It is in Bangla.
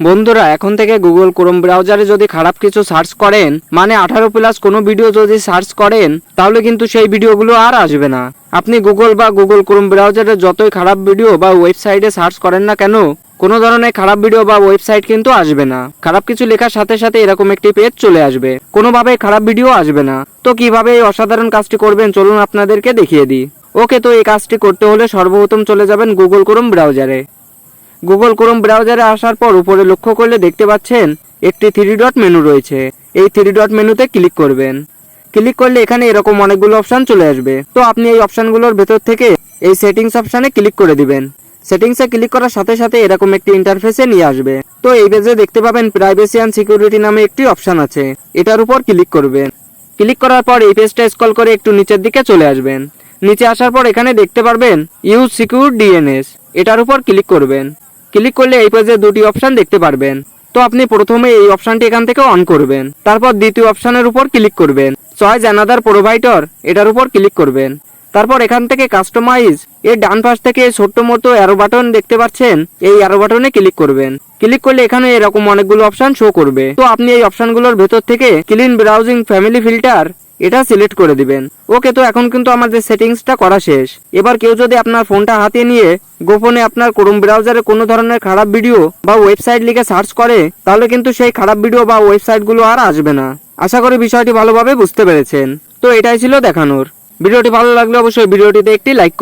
বন্ধুরা, এখন থেকে গুগল ক্রোম ব্রাউজারে যদি খারাপ কিছু সার্চ করেন মানে আঠারো প্লাস কোনো ভিডিও যদি সার্চ করেন, তাহলে কিন্তু সেই ভিডিওগুলো আর আসবে না। আপনি গুগল বা গুগল ক্রোম ব্রাউজারে যতই খারাপ ভিডিও বা ওয়েবসাইটে সার্চ করেন না কেন, কোনো ধরনের খারাপ ভিডিও বা ওয়েবসাইট কিন্তু আসবে না। খারাপ কিছু লেখার সাথে সাথে এরকম একটি পেজ চলে আসবে। কোনোভাবে খারাপ ভিডিও আসবে না। তো কীভাবে এই অসাধারণ কাজটি করবেন, চলুন আপনাদেরকে দেখিয়ে দিই। ওকে, তো এই কাজটি করতে হলে সর্বপ্রথম চলে যাবেন গুগল ক্রোম ব্রাউজারে গুগল ক্রোম ব্রাউজারে আসার পর উপরে লক্ষ্য করলে দেখতে পাচ্ছেন, একটি থ্রি ডট মেনু রয়েছে। এই থ্রি ডট মেনুতে ক্লিক করবেন। ক্লিক করলে এখানে এরকম অনেকগুলো অপশন চলে আসবে। তো আপনি এই অপশনগুলোর ভেতর থেকে এই সেটিংস অপশানে ক্লিক করে দিবেন। সেটিংসে ক্লিক করার সাথে সাথে এরকম একটি ইন্টারফেসে নিয়ে আসবে। তো এই পেজে দেখতে পাবেন প্রাইভেসি অ্যান্ড সিকিউরিটি নামে একটি অপশন আছে। এটার উপর ক্লিক করবেন। ক্লিক করার পর এই পেজটা স্কল করে একটু নিচের দিকে চলে আসবেন। নিচে আসার পর এখানে দেখতে পারবেন ইউজ সিকিউর ডিএনএস এটার উপর ক্লিক করবেন। ক্লিক করলে এই পেজে দুটি অপশান দেখতে পারবেন। তো আপনি প্রথমে এই অপশানটি এখান থেকে অন করবেন। তারপর দ্বিতীয় অপশানের উপর ক্লিক করবেন। চয়েস অ্যানাদার প্রোভাইডার এটার উপর ক্লিক করবেন। তারপর এখান থেকে কাস্টমাইজ এর ডান পাশ থেকে ছোট্ট মতো অ্যারো বাটন দেখতে পাচ্ছেন, এই অ্যারো বাটনে ক্লিক করবেন। ক্লিক করলে এখানে এরকম অনেকগুলো অপশন শো করবে। তো আপনি এই অপশনগুলোর ভেতর থেকে ক্লিন ব্রাউজিং ফ্যামিলি ফিল্টার এটা সিলেক্ট করে দিবেন। ওকে তো এখন কিন্তু আমাদের সেটিংসটা করা শেষ। এবার কেউ যদি আপনার ফোনটা হাতে নিয়ে গোপনে আপনার ক্রোম ব্রাউজারে কোনো ধরনের খারাপ ভিডিও বা ওয়েবসাইট লিখে সার্চ করে, তাহলে কিন্তু সেই খারাপ ভিডিও বা ওয়েবসাইটগুলো আর আসবে না। আশা করি বিষয়টি ভালোভাবে বুঝতে পেরেছেন। তো এটাই ছিল দেখানোর। ভিডিওটি ভালো লাগলে অবশ্যই ভিডিওটিতে একটি লাইক